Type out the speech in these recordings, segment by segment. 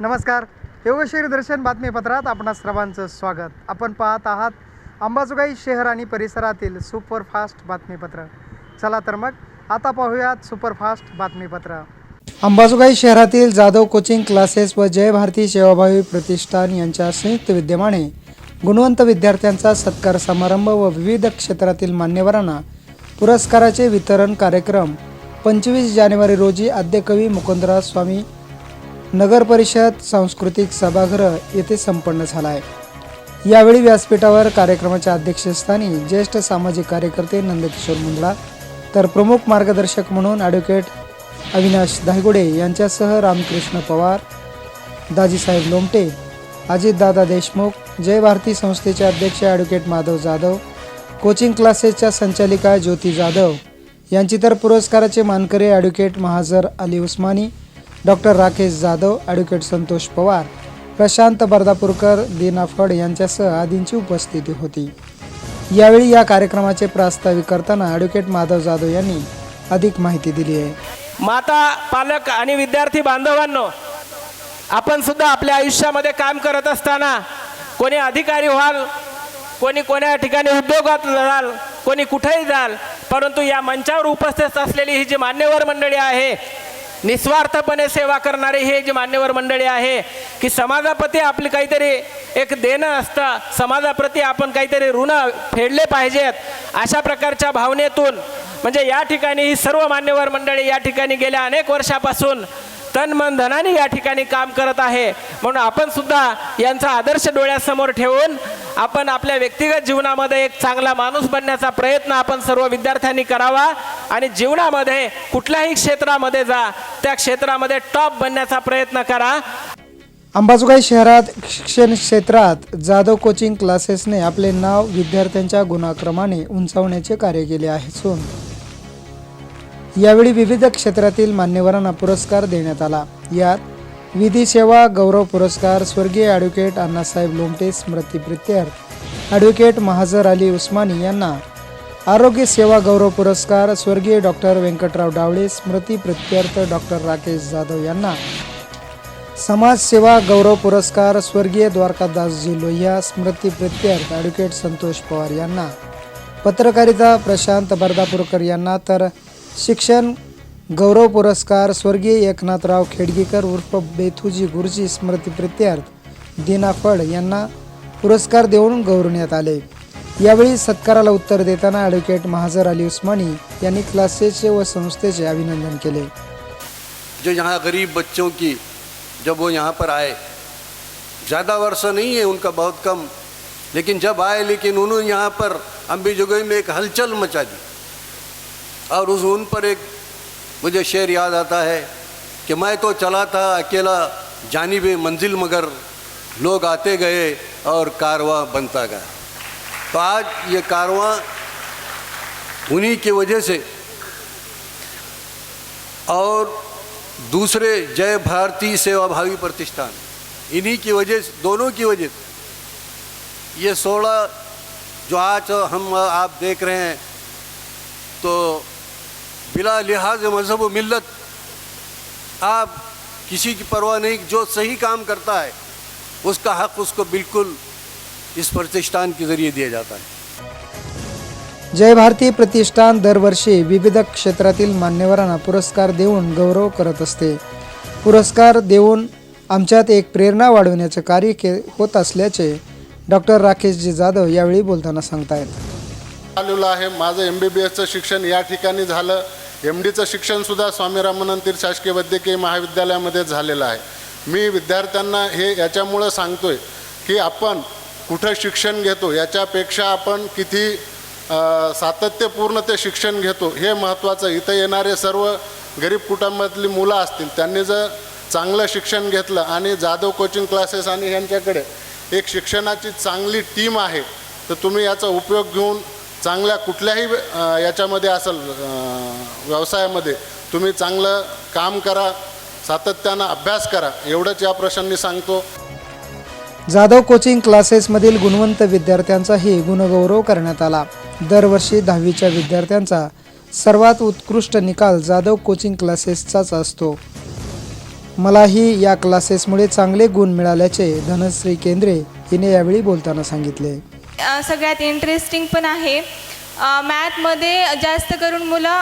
नमस्कार. योगश्री दर्शन बातमीपत्रात आपणा सर्वांचं स्वागत. आपण पाहत आहात अंबाजोगाई शहर आणि परिसरातील सुपरफास्ट बातमीपत्र. चला तर मग आता पाहूयात सुपरफास्ट बातमीपत्र. अंबाजोगाई शहरातील जाधव कोचिंग क्लासेस व जय भारती सेवाभावी प्रतिष्ठान यांच्या संयुक्त विद्यमाने गुणवंत विद्यार्थ्यांचा सत्कार समारंभ व विविध क्षेत्रातील मान्यवरांना पुरस्काराचे वितरण कार्यक्रम पंचवीस जानेवारी रोजी आद्यकवी मुकुंदराज स्वामी नगर परिषद सांस्कृतिक सभागृह येथे संपन्न झाला आहे यावेळी व्यासपीठावर कार्यक्रमाच्या अध्यक्षस्थानी ज्येष्ठ सामाजिक कार्यकर्ते नंदकिशोर मुंदडा तर प्रमुख मार्गदर्शक म्हणून ॲडव्होकेट अविनाश धायगुडे यांच्यासह रामकृष्ण पवार दाजीसाहेब लोमटे अजितदादा देशमुख जय भारती संस्थेचे अध्यक्ष ॲडव्होकेट माधव जाधव कोचिंग क्लासेसच्या संचालिका ज्योती जाधव यांची तर पुरस्काराचे मानकरी advocate Mahajar Ali Usmani doctor Rakesh Jadhav advocate Santosh Pawar Prashant Bardapurkar Dina Phad यांच्यासह आदींची उपस्थिती होती. यावेळी या कार्यक्रमाचे प्रास्ताविक करताना ॲडव्होकेट माधव जाधव यांनी अधिक माहिती दिली आहे. माता पालक आणि विद्यार्थी बांधवांनो आपण सुद्धा आपल्या आयुष्यामध्ये काम करत असताना कोणी अधिकारी व्हाल कोणी कोण्या ठिकाणी उद्योगात जाल कोणी कुठेही जाल परंतु या मंचावर उपस्थित असलेली ही जी मान्यवर मंडळी आहे निस्वार्थपणे सेवा करणारे हे जी मान्यवर मंडळी आहे की समाजाप्रती आपली काहीतरी एक देणं असतं समाजाप्रती आपण काहीतरी ऋण फेडले पाहिजेत अशा प्रकारच्या भावनेतून म्हणजे या ठिकाणी ही सर्व मान्यवर मंडळी या ठिकाणी गेल्या अनेक वर्षापासून तन मन धनाने या ठिकाणी काम करत आहे. म्हणून आपण सुद्धा यांचा आदर्श डोळ्यासमोर ठेवून आपण आपल्या व्यक्तिगत जीवनामध्ये एक चांगला माणूस बनण्याचा प्रयत्न आपण सर्व विद्यार्थ्यांनी करावा. आणि जीवनामध्ये कुठल्याही क्षेत्रामध्ये जा त्या क्षेत्रामध्ये टॉप बनण्याचा प्रयत्न करा. अंबाजोगाई शहरात शिक्षण क्षेत्रात जाधव कोचिंग क्लासेसने आपले नाव विद्यार्थ्यांच्या गुणाक्रमाने उंचावण्याचे कार्य केले आहे सोन. यावेळी विविध क्षेत्रातील मान्यवरांना पुरस्कार देण्यात आला. यात विधी सेवा गौरव पुरस्कार स्वर्गीय ॲडव्होकेट अण्णासाहेब लोमटे स्मृती प्रित्यर्थ ॲडव्होकेट महाजर अली उस्मानी यांना आरोग्य सेवा गौरव पुरस्कार स्वर्गीय डॉक्टर व्यंकटराव डावळे स्मृती प्रत्यर्थ डॉक्टर राकेश जाधव यांना. समाजसेवा गौरव पुरस्कार स्वर्गीय द्वारकादासजी लोहिया स्मृती प्रत्यर्थ ॲडव्होकेट संतोष पवार यांना. पत्रकारिता प्रशांत बर्दापूरकर यांना तर शिक्षण गौरव पुरस्कार स्वर्गीय एकनाथराव खेडगीकर उर्फ बेथुजी गुरुजी स्मृती प्रत्यर्थ दीना फड यांना पुरस्कार देऊन गौरवण्यात आले. यावेळी सत्काराला उत्तर देताना ॲडव्होकेट महाजर अली उस्मानी यांनी क्लासेसचे व संस्थेचे अभिनंदन केले. जो यहाँ गरीब बच्चों की जब वो यहाँ पर आए ज़्यादा वर्ष नहीं है उनका बहुत कम लेकिन जब आए लेकिन उन्होंने यहाँ पर अम्बीजोगई में एक हलचल मचा दी। और उस उन पर एक मुझे शेर याद आता है कि मैं तो चला था अकेला जानी जानिब मंजिल मगर लोग आते गए और कारवा बनता गया। तो आज ये कारवां उन्हीं की वजह से और दूसरे जय भारती सेवाभावी प्रतिष्ठान, इन्हीं की वजह से, दोनों की वजह से। ये सोलह जो आज हम आप देख रहे हैं तो बिला लिहाज मज़हब व मिल्लत, आप किसी की परवाह नहीं, जो सही काम करता है, उसका हक उसको बिल्कुल इस प्रतिष्ठान के ज़रिए दिया जाता है। जय भारती प्रतिष्ठान दरवर्षी विविध क्षेत्रातील मान्यवरांना पुरस्कार देऊन गौरव करत असते. पुरस्कार देऊन आमच्यात एक प्रेरणा वाढवण्याचे कार्य के होत असल्याचे डॉक्टर राकेशजी जाधव यावेळी बोलताना सांगतायत. आलेलो आहे. माझं एम बी बी एसचं शिक्षण या ठिकाणी झालं. एम डीचं शिक्षणसुद्धा स्वामी रामानंद तीर्थ शासकीय वैद्यकीय महाविद्यालयामध्ये झालेलं आहे. मी विद्यार्थ्यांना हे याच्यामुळं सांगतोय की आपण कुठं शिक्षण घेतो याच्यापेक्षा आपण किती सातत्यपूर्ण ते शिक्षण घेतो हे महत्त्वाचं इथं येणारे सर्व गरीब कुटुंबातली मुलं असतील त्यांनी जर चांगलं शिक्षण घेतलं आणि जाधव कोचिंग क्लासेस आणि यांच्याकडे एक शिक्षणाची चांगली टीम आहे तर तुम्ही याचा उपयोग घेऊन चांगल्या कुठल्याही याच्यामध्ये असेल व्यवसायामध्ये तुम्ही चांगलं काम करा सातत्यानं अभ्यास करा. एवढंच या प्रश्नांनी सांगतो. जाधव कोचिंग क्लासेसमधील गुणवंत विद्यार्थ्यांचाही गुणगौरव करण्यात आला. दरवर्षी दहावीच्या विद्यार्थ्यांचा सर्वात उत्कृष्ट निकाल जाधव कोचिंग क्लासेसचाच असतो. मलाही या क्लासेसमुळे चांगले गुण मिळाल्याचे धनश्री केंद्रे हिने यावेळी बोलताना सांगितले. सगळ्यात इंटरेस्टिंग पण आहे. मॅथमध्ये जास्त करून मुलं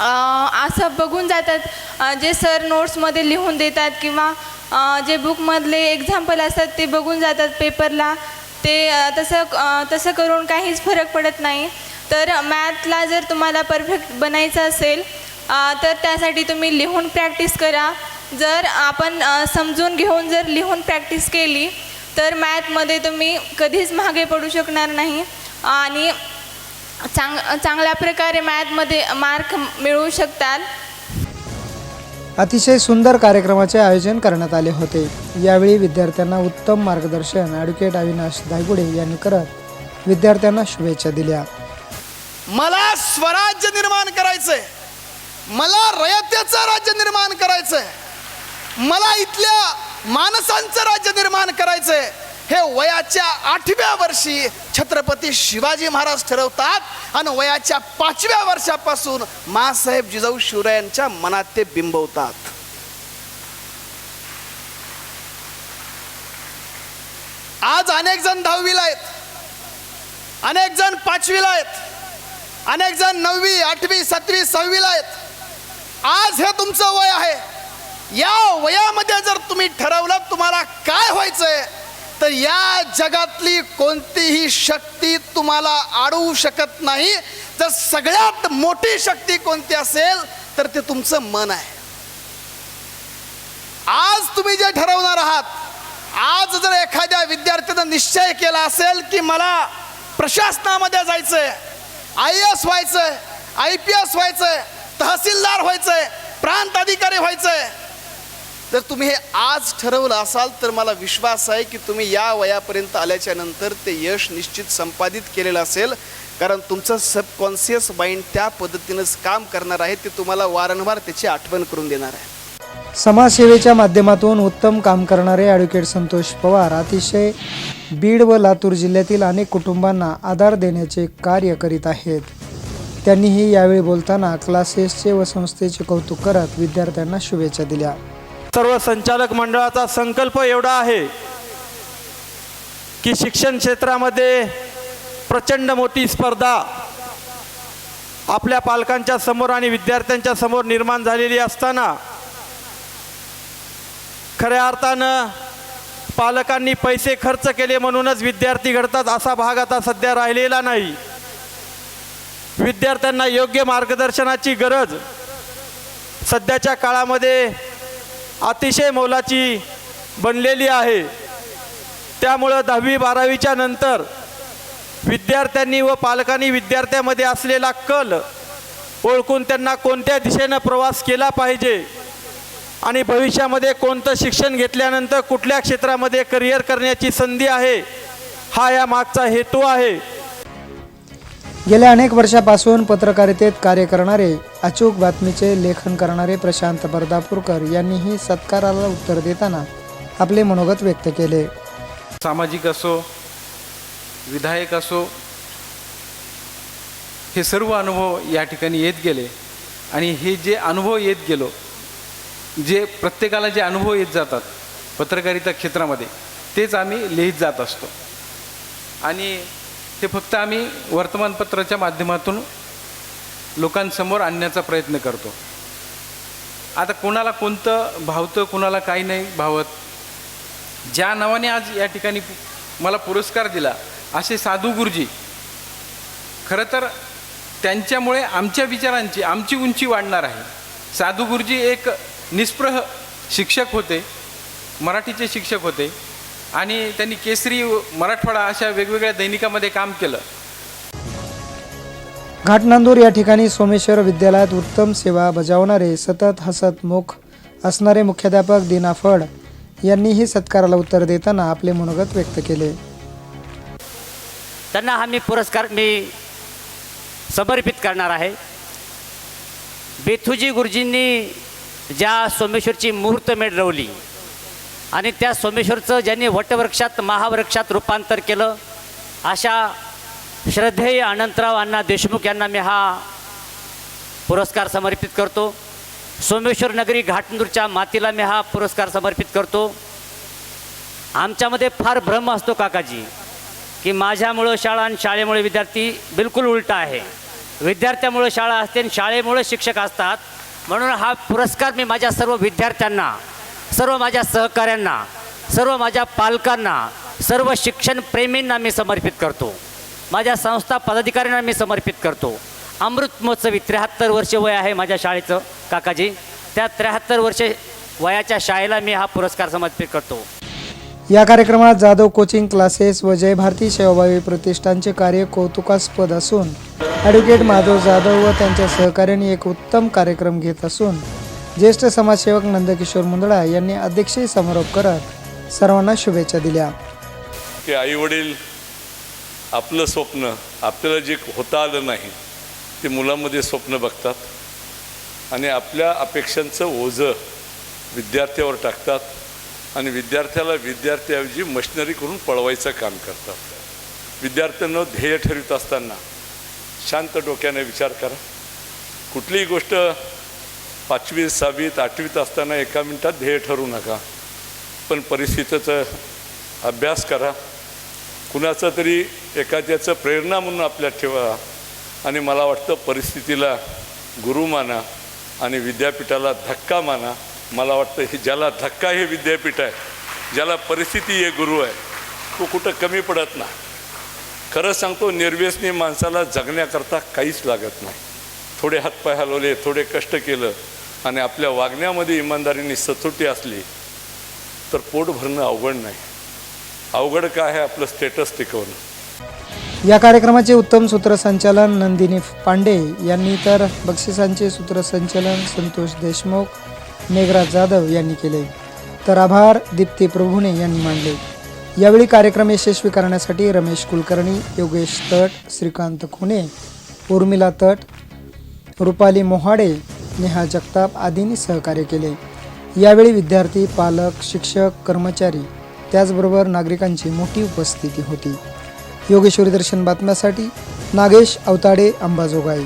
असं बघून जातात. जे सर नोट्समध्ये लिहून देतात किंवा जे बुकमधले एक्झाम्पल असतात ते बघून जातात पेपरला. ते तसं तसं करून काहीच फरक पडत नाही. तर मॅथला जर तुम्हाला परफेक्ट बनायचं असेल तर त्यासाठी तुम्ही लिहून प्रॅक्टिस करा. जर आपण समजून घेऊन जर लिहून प्रॅक्टिस केली तर मॅथमध्ये तुम्ही कधीच मागे पडू शकणार नाही. आणि चांग चांगल्या प्रकारे मॅथमध्ये मार्क मिळवू शकताल अतिशय सुंदर कार्यक्रमाचे आयोजन करण्यात आले होते. यावेळी विद्यार्थ्यांना उत्तम मार्गदर्शन ॲडव्होकेट अविनाश दायगुडे यांनी करत विद्यार्थ्यांना शुभेच्छा दिल्या. मला स्वराज्य निर्माण करायचंय. मला रयतेचं राज्य निर्माण करायचंय. मला इथल्या माणसांचं राज्य निर्माण करायचंय. हे वयाच्या आठव्या वर्षी छत्रपती शिवाजी महाराज ठरवतात आणि वयाच्या पाचव्या वर्षापासून मासाहेब जिजाऊ शिवरायांच्या मनात ते बिंबवतात. आज अनेक जण दहावीला आहेत. अनेक जण पाचवीला आहेत. अनेक जण नववी आठवी सातवी सहावीला आहेत. आज हे तुमचं वय आहे. या वयामध्ये जर तुम्ही ठरवलं तुम्हाला काय व्हायचंय? तर या जगातली कोणतीही शक्ती तुम्हाला अडवू शकत नाही. तर सगळ्यात मोठी शक्ती कोणती असेल तर ते तुमचं मन आहे. आज तुम्ही जे ठरवणार आहात आज जर एखाद्या विद्यार्थ्यानं निश्चय केला असेल की मला प्रशासनामध्ये जायचंय आय एस व्हायचंय आय पी एस व्हायचंय तहसीलदार व्हायचंय प्रांत अधिकारी व्हायचंय जर तुम्ही हे आज ठरवलं असाल तर मला विश्वास आहे की तुम्ही या वयापर्यंत आल्याच्यानंतर ते यश निश्चित संपादित केलेलं असेल. कारण तुमचं सबकॉन्शियस माइंड त्या पद्धतीनंच काम करणार आहे ते तुम्हाला वारंवार त्याची आठवण करून देणार आहे. समाजसेवेच्या माध्यमातून उत्तम काम करणारे ॲडव्होकेट संतोष पवार अतिशय बीड व लातूर जिल्ह्यातील अनेक कुटुंबांना आधार देण्याचे कार्य करीत आहेत. त्यांनीही यावेळी बोलताना क्लासेसचे व संस्थेचे कौतुक करत विद्यार्थ्यांना शुभेच्छा दिल्या. सर्व संचालक मंडळाचा संकल्प एवढा आहे की शिक्षण क्षेत्रामध्ये प्रचंड मोठी स्पर्धा आपल्या पालकांच्या समोर आणि विद्यार्थ्यांच्या समोर निर्माण झालेली असताना खऱ्या अर्थानं पालकांनी पैसे खर्च केले म्हणूनच विद्यार्थी घडतात असा भाग आता सध्या राहिलेला नाही. विद्यार्थ्यांना योग्य मार्गदर्शनाची गरज सध्याच्या काळामध्ये अतिशय मोलाची बनलेली आहे. त्यामुळं दहावी बारावीच्या नंतर विद्यार्थ्यांनी व पालकांनी विद्यार्थ्यामध्ये असलेला कल ओळखून त्यांना कोणत्या दिशेनं प्रवास केला पाहिजे आणि भविष्यामध्ये कोणतं शिक्षण घेतल्यानंतर कुठल्या क्षेत्रामध्ये करिअर करण्याची संधी आहे हा या मागचा हेतू आहे. गेल्या अनेक वर्षापासून पत्रकारितेत कार्य करणारे अचूक बातमीचे लेखन करणारे प्रशांत बर्दापूरकर यांनीही सत्काराला उत्तर देताना आपले मनोगत व्यक्त केले. सामाजिक असो विधायक असो हे सर्व अनुभव या ठिकाणी येत गेले. आणि हे जे अनुभव येत गेलो जे प्रत्येकाला जे अनुभव येत जातात पत्रकारिता क्षेत्रामध्ये तेच आम्ही लिहित जात असतो. आणि ते फक्त आम्ही वर्तमानपत्राच्या माध्यमातून लोकांसमोर आणण्याचा प्रयत्न करतो. आता कोणाला कोणतं भावतं कोणाला काही नाही भावत. ज्या नावाने आज या ठिकाणी मला पुरस्कार दिला असे साधू गुरुजी खरं तर त्यांच्यामुळे आमच्या विचारांची आमची उंची वाढणार आहे. साधू गुरुजी एक निष्प्रह शिक्षक होते मराठीचे शिक्षक होते. आणि त्यांनी केसरी मराठवाडा अशा वेगवेगळ्या दैनिकामध्ये काम केलं. घाटनांदूर या ठिकाणी सोमेश्वर विद्यालयात उत्तम सेवा बजावणारे सतत हसतमुख असणारे मुख्याध्यापक दिना फड यांनीही सत्काराला उत्तर देताना आपले मनोगत व्यक्त केले. त्यांना हा मी पुरस्कार मी समर्पित करणार आहे. बेथुजी गुरुजींनी ज्या सोमेश्वरची मुहूर्तमेढ रवली आणि त्या सोमेश्वरचं ज्यांनी वटवृक्षात महावृक्षात रूपांतर केलं अशा श्रद्धेय अनंतराव अण्णा देशमुख यांना मी हा पुरस्कार समर्पित करतो. सोमेश्वर नगरी घाटनूरच्या मातीला मी हा पुरस्कार समर्पित करतो. आमच्यामध्ये फार भ्रम असतो काकाजी की माझ्यामुळं शाळा आणि शाळेमुळे विद्यार्थी बिलकुल उलटा आहे. विद्यार्थ्यामुळं शाळा असते आणि शाळेमुळं शिक्षक असतात. म्हणून हा पुरस्कार मी माझ्या सर्व विद्यार्थ्यांना सर्व माझ्या सहकाऱ्यांना सर्व माझ्या पालकांना सर्व शिक्षण प्रेमींना मी समर्पित करतो. माझ्या संस्था पदाधिकाऱ्यांना मी समर्पित करतो. अमृत महोत्सवी त्र्याहत्तर वर्ष वय आहे माझ्या शाळेचं काकाजी. त्या त्र्याहत्तर वर्ष वयाच्या शाळेला मी हा पुरस्कार समर्पित करतो. या कार्यक्रमात जाधव कोचिंग क्लासेस व जय भारती सेवाभावी प्रतिष्ठानचे कार्य कौतुकास्पद असून ॲडव्होकेट माधव जाधव व त्यांच्या सहकार्याने एक उत्तम कार्यक्रम घेत असून ज्येष्ठ समाजसेवक नंदकिशोर मुंदडा यांनी अध्यक्षीय समारोप करत सर्वांना शुभेच्छा दिल्या. की आईवडील आपलं स्वप्न आपल्याला जे होता आलं नाही ते मुलांमध्ये स्वप्न बघतात आणि आपल्या अपेक्षांचं ओझं विद्यार्थ्यावर टाकतात आणि विद्यार्थ्याला विद्यार्थ्याऐवजी मशिनरी करून पळवायचं काम करतात. विद्यार्थ्यांना ध्येय ठरवित असताना शांत डोक्याने विचार करा. कुठलीही गोष्ट पाचवी सहावीत आठवीत असताना एका मिनटात ध्येय ठरू नका. पण परिस्थितीचं अभ्यास करा. कुणाचं तरी एखाद्याचं प्रेरणा म्हणून आपल्यात ठेवा आणि मला वाटतं परिस्थितीला गुरु माना आणि विद्यापीठाला धक्का माना. मला वाटतं हे ज्याला धक्का हे विद्यापीठ आहे ज्याला परिस्थिती हे गुरु आहे तो कुठं कमी पडत नाही. खरं सांगतो निर्व्यसनी माणसाला जगण्याकरता काहीच लागत नाही. थोडे हातपाय हलवले थोडे कष्ट केलं आणि आपल्या वागण्यामध्ये इमानदारीने सचोटी असली तर पोट भरणं अवघड नाही. अवघड काय आहे आपलं स्टेटस टिकवणं? या कार्यक्रमाचे उत्तम सूत्रसंचालन नंदिनी पांडे यांनी तर बक्षिसांचे सूत्रसंचालन संतोष देशमुख मेघराज जाधव यांनी केले. तर आभार दीप्ती प्रभुणे यांनी मांडले. यावेळी कार्यक्रम यशस्वी करण्यासाठी रमेश कुलकर्णी योगेश तट श्रीकांत खुने उर्मिला तट रुपाली मोहाडे नेहा जगताप आदींनी सहकार्य केले. यावेळी विद्यार्थी पालक शिक्षक कर्मचारी त्याचबरोबर नागरिकांची मोठी उपस्थिती होती. योगेश्वरी दर्शन बातम्यासाठी नागेश अवताडे अंबाजोगाई.